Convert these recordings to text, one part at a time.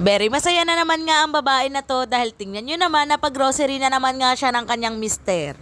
Very masaya na naman nga ang babae na to dahil tingnan nyo naman na pag-grocery na naman nga siya ng kanyang mister.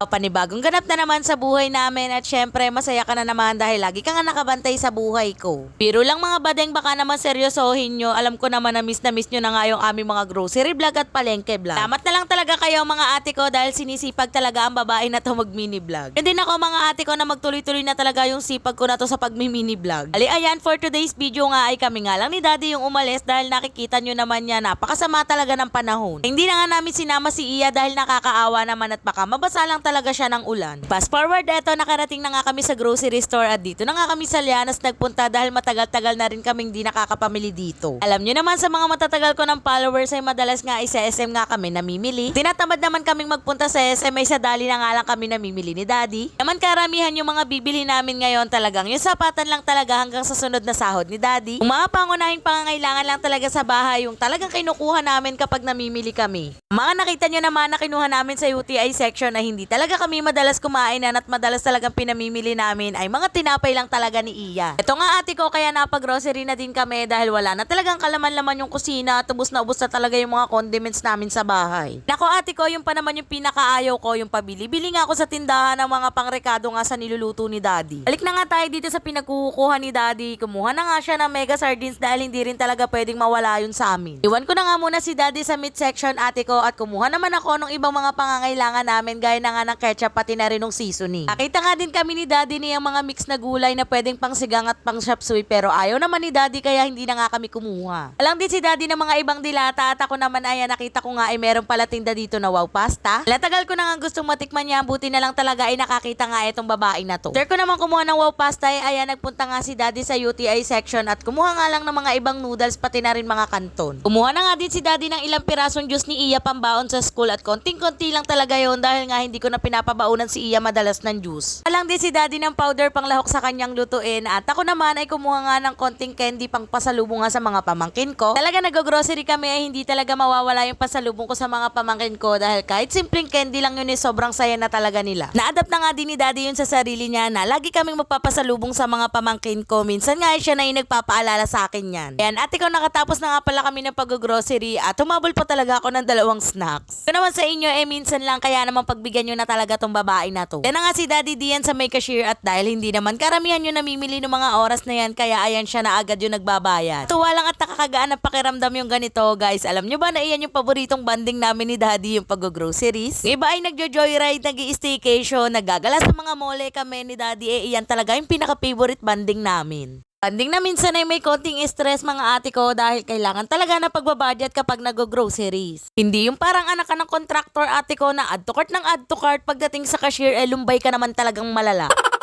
Panibagong ganap na naman sa buhay namin at syempre masaya ka na naman dahil lagi ka nga nakabantay sa buhay ko. Pero lang mga badeng baka naman seryosohin nyo, alam ko naman na miss na miss nyo na nga yung aming mga grocery vlog at palengke vlog. Salamat na lang talaga kayo mga ate ko dahil sinisipag talaga ang babae na to mag mini vlog. And din ako mga ate ko na magtuloy-tuloy na talaga yung sipag ko na to sa pag mini vlog. Ali ayan for today's video nga ay kami nga lang ni daddy yung umalis dahil nakikita nyo naman niya napakasama talaga ng panahon. Hindi na nga namin sinama si Iya dahil nakakaawa naman at baka mabasa lang talaga siya ng ulan. Fast forward eto nakarating na nga kami sa grocery store at dito na nga kami sa Lianas nagpunta dahil matagal-tagal na rin kaming di nakakapamili dito. Alam nyo naman sa mga matatagal ko ng followers ay madalas nga ay sa SM nga kami namimili. Tinatamad naman kaming magpunta sa SM ay sa dali na nga lang kami namimili ni Daddy. Naman karamihan yung mga bibili namin ngayon talagang yung sapatan lang talaga hanggang sa sunod na sahod ni Daddy. Yung mga pangunahing pangangailangan lang talaga sa bahay yung talagang kinukuha namin kapag namimili kami. Mga nakita nyo naman na kinuha namin sa UTI section na hindi talaga kami madalas kumain at madalas talagang pinamimili namin ay mga tinapay lang talaga ni Iya. Ito nga ate ko kaya napag-grocery na din kami dahil wala na talagang kalaman-laman yung kusina at ubos na ubos na talaga yung mga condiments namin sa bahay. Nako ate ko, yung pa naman yung pinakaayaw ko, yung pabili-bili nga ako sa tindahan ng mga pangrekado nga sa niluluto ni Daddy. Alik na nga tayo dito sa pinagkukuha ni Daddy. Kumuha na nga siya ng mega sardines dahil hindi rin talaga pwedeng mawala yun sa amin. Iwan ko na nga muna si Daddy sa meat section ate ko at kumuha naman ako ng ibang mga pangangailangan namin gaya na nga ng ketchup pati na rin ng seasoning. Nakita nga din kami ni Daddy niyang mga mix na gulay na pwedeng pang sigang at pang chop pero ayaw naman ni Daddy kaya hindi na nga kami kumuha. Alam din si Daddy ng mga ibang dilata at ako naman ay nakita ko nga ay meron pala tinda dito na wow pasta. Latagal ko na nga gustong matikman niya buti na lang talaga ay nakakita nga itong babae na to. Sir ko naman kumuha ng wow pasta ay ayan nagpunta nga si Daddy sa UTI section at kumuha nga lang ng mga ibang noodles pati na rin mga kanton. Kumuha na nga din si Daddy ng ilang pirasong juice ni Iya pambaon sa school at konting-konti lang talaga yon dahil nga hindi ko na pinapabaunan si Iya madalas ng juice. Alang din si Daddy ng powder pang lahok sa kanyang lutuin at ako naman ay kumuha nga ng konting candy pang pasalubong nga sa mga pamangkin ko. Talaga nag-grocery kami ay hindi talaga mawawala yung pasalubong ko sa mga pamangkin ko dahil kahit simpleng candy lang yun eh sobrang saya na talaga nila. Na-adapt na nga din ni Daddy yun sa sarili niya na lagi kaming magpapasalubong sa mga pamangkin ko. Minsan nga ay siya na yung nagpapaalala sa akin yan. Ayan, ate ko nakatapos na nga pala kami ng pag-grocery at humabol pa talaga ako ng dalawang snacks. Ito naman sa inyo eh minsan lang kaya naman pagbigyan nyo na talaga tong babae na to. Yan na nga si Daddy Dian sa may cashier at dahil hindi naman karamihan yung namimili ng mga oras na yan kaya ayan siya na agad yung nagbabayad. Tuwa lang at nakakagaan ang pakiramdam yung ganito guys. Alam nyo ba na iyan yung paboritong banding namin ni Daddy yung pag-groceries? Yung iba ay nagjo-joyride, nag-i-staycation, naggagala sa mga mole kami ni Daddy eh iyan talaga yung pinaka-favorite banding namin. Banding na minsan ay may konting stress mga ate ko dahil kailangan talaga na pagbabudget kapag nag-groceries. Hindi yung parang anak ka ng contractor ate ko na add to cart ng add to cart pagdating sa cashier eh lumbay ka naman talagang malala.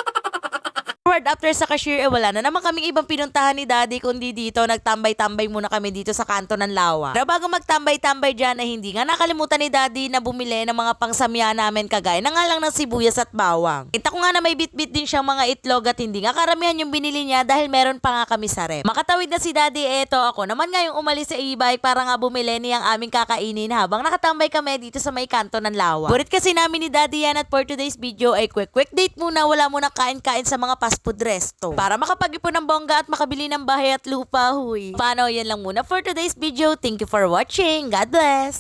Forward after sa cashier, eh wala na naman kaming ibang pinuntahan ni daddy kundi dito nagtambay-tambay muna kami dito sa kanto ng lawa. Pero bago magtambay-tambay dyan ay hindi nga nakalimutan ni daddy na bumili ng mga pangsamya namin kagaya na nga lang ng sibuyas at bawang. Kita ko nga na may bit-bit din siyang mga itlog at hindi nga karamihan yung binili niya dahil meron pa nga kami sa rep. Makatawid na si daddy, eto ako naman nga yung umalis sa e-bike para nga bumili niyang aming kakainin habang nakatambay kami dito sa may kanto ng lawa. Burit kasi namin ni daddy yan at for today's video ay quick quick date muna wala muna kain-kain sa mga fast. Para makapag-ipon ng bongga at makabili ng bahay at lupa, huy. Paano, yan lang muna for today's video. Thank you for watching. God bless!